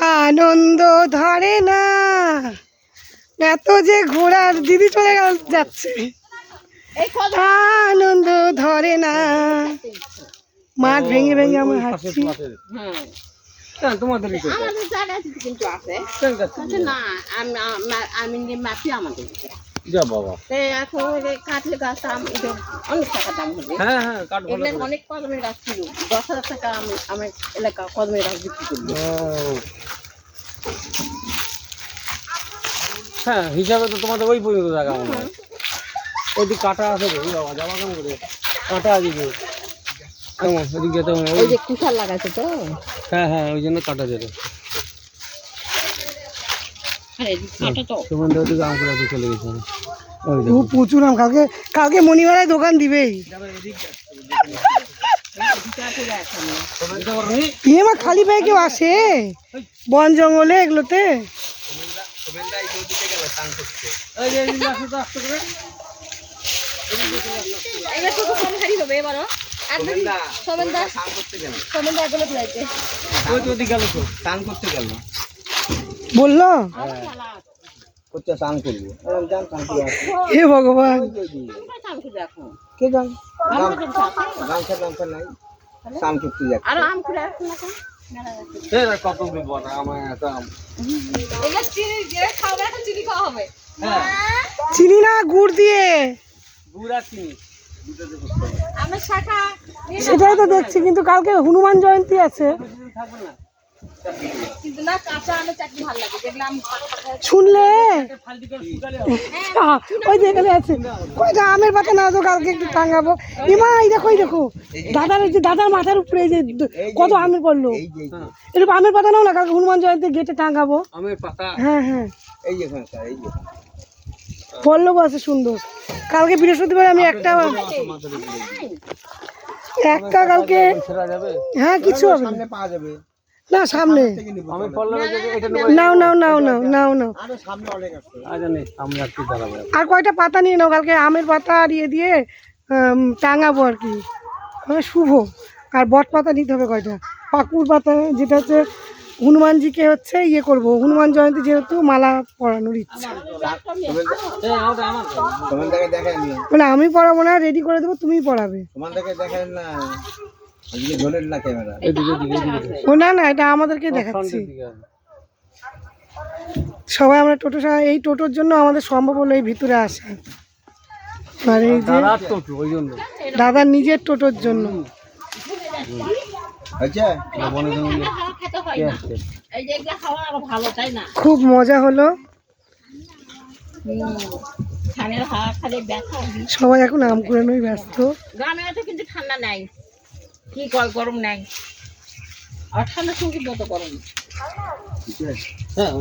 আনন্দ ধরে না। এত যে ঘোড়ার দিদি চলে গেল যাচ্ছে। আনন্দ ধরে না। মাঠ ভেঙে ভেঙে আমার হাঁটছি। হ্যাঁ আমাদের জায়গা কিন্তু আছে। না আমি আম- মাটি আমাদের। যা বাবা। এখন কাঠের গাছ দাম অনেক টাকা দাম হবে। হ্যাঁ হ্যাঁ কাঠ ভালো অনেক কদমের গাছ ছিল। দশ হাজার টাকা আমি আমার এলাকা কদমের গাছ বিক্রি করব। ও। হ্যাঁ হিসাবে তো তোমাদের ওই পর্যন্ত জায়গা মনে হয়। ওইদিকে কাটা আছে রে বাবা যাবা কেমন করে? কাটা আছে যে। কেমন? ওদিক যেতে হবে ওই যে কুঠার লাগাছে তো। হ্যাঁ হ্যাঁ ওই জন্য কাটা যেত হ্যাঁ কাটা তো তোমাদের ওদিকে আম করে চলে গেছে ওই ও প্রচুর আম কালকে কালকে মণিমেলায় দোকান দিবেই। ইয়ে মা খালি পায়ে কেউ আসে? বন জঙ্গলে এগুলোতে? এই যে এই যে আসো তো আসতে করে এবার তো কম খালি হবে এবারও আর দেখি সবেন দা সবেন দা এগুলো ফেলাইছে ওই তো ওদিকে গেল করতে গেল। বলল? আসি। হে ভগবান। কে কত বিপদ আমার চিনি দিয়ে খাওয়াবে এখন চিনি খাওয়া হবে। হ্যাঁ। চিনি না গুড় দিয়ে। গুড় আর চিনি আমার শাখা সেটাই তো দেখছি কিন্তু কালকে হনুমান জয়ন্তী আছে। শুনলে? আহ, ওই যে এখানে আছে। কইটা আমের পাতা না তো কালকে একটু টাঙাবো। ইমা এই দেখো এই দেখো। দাদার যে দাদার মাথার উপরে যে কত আমের পড়ল। এরকম আমের পাতা নাও না কালকে হনুমান জয়ন্তী গেটে টাঙাবো। আমের পাতা। হ্যাঁ হ্যাঁ। এই এখানে এই পল্লব আছে সুন্দর। কালকে বৃহস্পতিবার আমি একটা একটা কালকে হ্যাঁ কিছু হবে সামনে পাওয়া যাবে। না সামনে। আমি নাও নাও নাও নাও নাও নাও। আরও কয়টা পাতা নিয়ে নাও কালকে আমের পাতা আর ইয়ে দিয়ে টাঙাবো আর কি। মানে শুভ। আর বট পাতা নিতে হবে কয়টা? পাকুর পাতা যেটা হচ্ছে হনুমানজিকে হচ্ছে ইয়ে করব। হনুমান জয়ন্তী যেহেতু মালা পরানোর ইচ্ছা। মানে আমি পড়াবো না রেডি করে দেবো তুমি পড়াবে ও না না এটা আমাদেরকে দেখাচ্ছি। সবাই আমরা টোটো এই টোটোর জন্য আমাদের সম্ভব হলো এই ভিতরে আসা। আর এই যে দাদার নিজের টোটোর জন্য। হয় খুব মজা হলো। সবাই এখন আম কুড়ানোই ব্যস্ত। গ্রামে কিন্তু ঠান্ডা নাই। কি কল গরম নাই। আর ঠান্ডার সঙ্গে যত গরম হ্যাঁ।